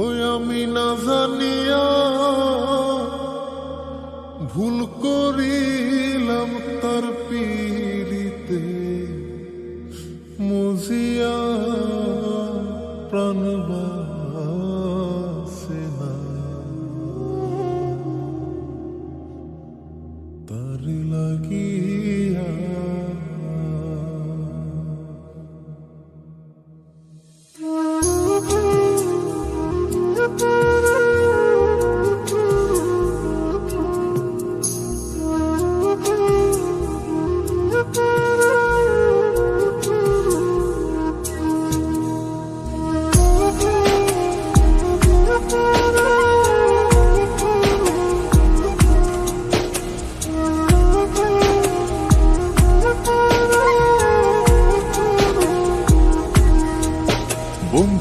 ওই আমি না জানিয়া ভুল করিলাম তার পিড়িতে। মজিয়া প্রাণ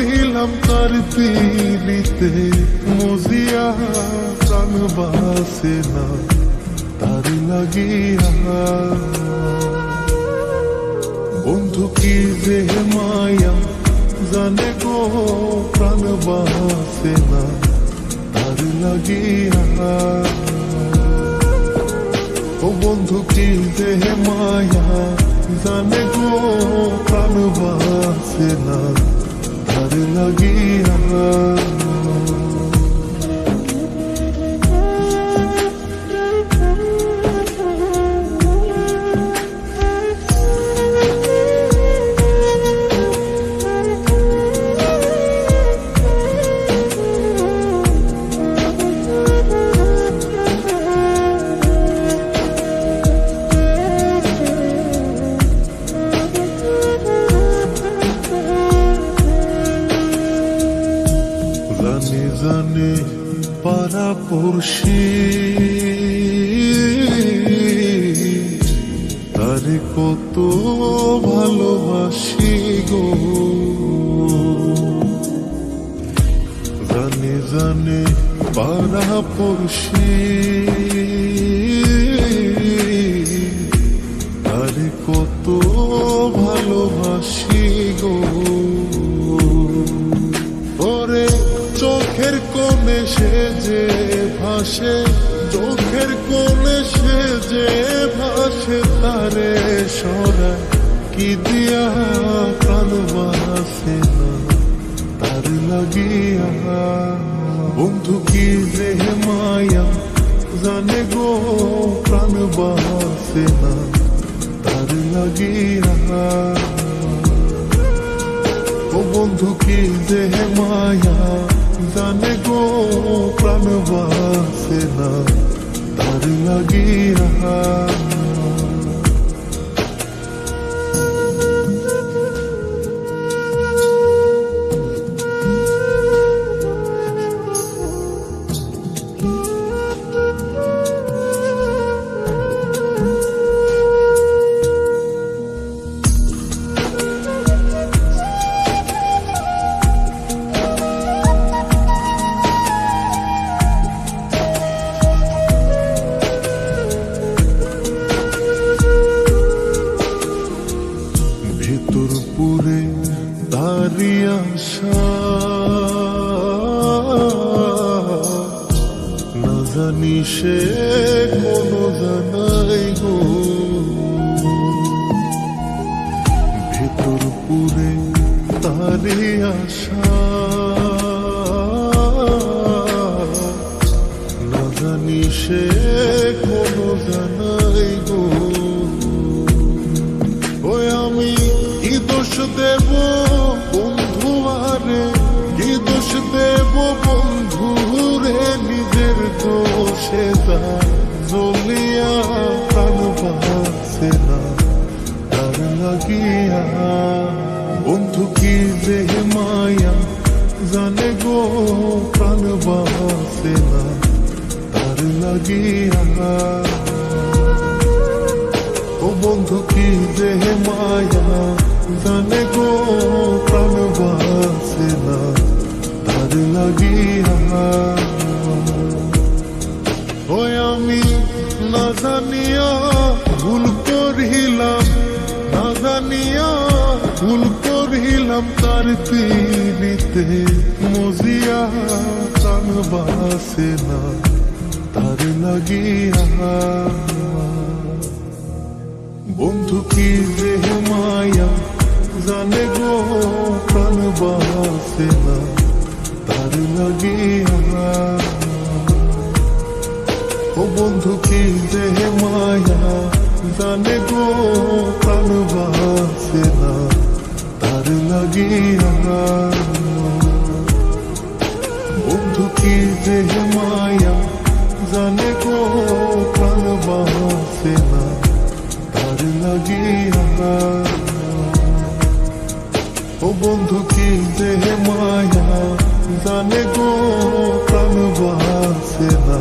করিলাম তার পিলিতে মজিয়া প্রাণ বাসে না, তার লাগিয়া। বন্ধু কি যে মায়া জানে গো, প্রাণ বাসে না, তার লাগিয়া। ও বন্ধু কি যে মায়া জানে গো, প্রাণ বাসে না। তার লাগিয়া তারে কত ভালোবাসি গো। জানে জানে পাড়া পড়শি। তারে কত সে যে ভাসে, চোখের কোণে সে যে ভাসে তারে সরা। কি দিয়া প্রাণ বাসে না, তার লাগিয়া। বন্ধু কি যে মায়া, জানে গো প্রাণ বাসে না, তার লাগিয়া। বন্ধু কি দেহ মায়া? জানে গো প্রাণ বাসে না। তার লাগিয়া না জানি সে কোনো জানাই গো। ভেতর পুরে তারি আশা। না জানি সে কোনো জানাই গো। ওই আমি কি দোষ দেব বন্ধু আরে? কি দোষ দেব বন্ধু? রে নিজের দোষে তা জ্বলিয়া প্রাণ বাসে না। তার লাগিয়া বন্ধু কি যে মায়া জানে গো, প্রাণ না। তার লাগিয়া ও বন্ধু কি যে মায়া জানে গো না জানিয়া ভুল করিলাম, না জানিয়া ভুল করিলাম তার পিড়িতে। মজিয়া কান বাসে না, তার লাগিয়া। বন্ধু কি যে মায়া, জানে গো প্রাণ বাসে না, তার লাগিয়া। বন্ধু কি যে মায়া, জানে গো প্রাণ বাসে না, তার লাগিয়া বন্ধু কি যে মায়া, জানে গো প্রাণ বাসে না, তার লাগিয়া ও বন্ধু কি যে মায়া, জানে গো প্রাণ না।